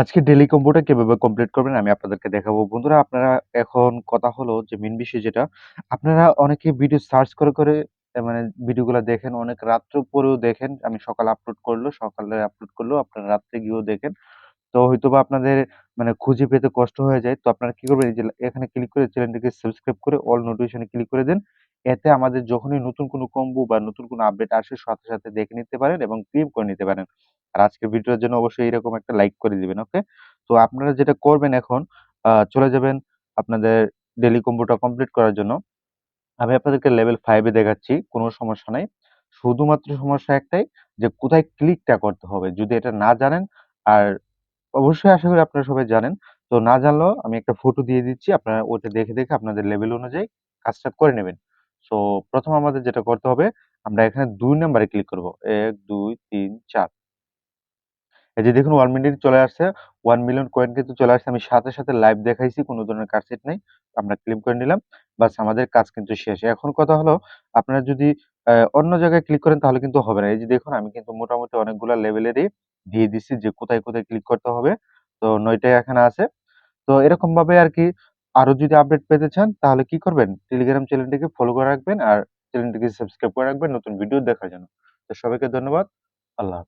আজকে ডেলি কম্বোটা কীভাবে কমপ্লিট করবেন আমি আপনাদেরকে দেখাবো। বন্ধুরা আপনারা এখন কথা হলো যে মেন বিষয় যেটা, আপনারা অনেকে ভিডিও সার্চ করে, করে মানে ভিডিওগুলা দেখেন, অনেক রাত্র পরেও দেখেন। আমি সকালে আপলোড করল সকালে আপলোড করল আপনারা রাত্রে গিয়েও দেখেন। তো হয়তোবা আপনাদের মানে খুঁজে পেতে কষ্ট হয়ে যায়। তো আপনারা কি করবেন? যে এখানে ক্লিক করে চ্যানেলটিকে সাবস্ক্রাইব করে অল নোটিফিকেশন ক্লিক করে দেন। এতে আমাদের যখনই নতুন কোনো কম্বো বা নতুন কোনো আপডেট আসে সাথে, সাথে দেখে নিতে পারেন এবং ক্লেম করে নিতে পারেন। আর আজকের ভিডিওর জন্য অবশ্যই এরকম একটা লাইক করে দিবেন, ওকে? তো আপনারা যেটা করবেন এখন চলে যাবেন আপনাদের ডেলি কম্পিউটার কমপ্লিট করার জন্য। আমি আপনাদেরকে লেভেল ফাইভে দেখাচ্ছি, কোনো সমস্যা নাই। শুধুমাত্র সমস্যা একটাই যে কোথায় ক্লিকটা করতে হবে। যদি এটা না জানেন আর অবশ্যই আশা করি আপনারা সবাই জানেন। তো না জানলেও আমি একটা ফটো দিয়ে দিচ্ছি। আপনারা ওটা দেখে, দেখে আপনাদের লেভেল অনুযায়ী কাজটা করে নেবেন। সো প্রথম আমাদের যেটা করতে হবে, আমরা এখানে দুই নাম্বারে ক্লিক করব। ১, ২, ৩, ৪ এই যে দেখুন ওয়ান মিনিট চলে আসছে। ওয়ান মিলিয়ন কয়েন কিন্তু চলে আসছে। আমি সাথে, সাথে লাইভ দেখাইছি। কোনো ধরনের কাটসেট নেই আমরা ক্লেম করে নিলাম। বাস আমাদের কাজ কিন্তু শেষ। এখন কথা হলো আপনারা যদি অন্য জায়গায় ক্লিক করেন তাহলে কিন্তু হবে না। এই যে দেখুন আমি কিন্তু মোটামুটি অনেকগুলা লেভেলেরই দিয়ে দিচ্ছি যে কোথায়, কোথায় ক্লিক করতে হবে। তো ৯ টাই এখানে আছে। তো এরকমভাবে আরকি আরও যদি আপডেট পেতে চান তাহলে কি করবেন? টেলিগ্রাম চ্যানেলটিকে ফলো করে রাখবেন আর চ্যানেলটিকে সাবস্ক্রাইব করে রাখবেন নতুন ভিডিও দেখার জন্য। তো সবাইকে ধন্যবাদ। আল্লাহ।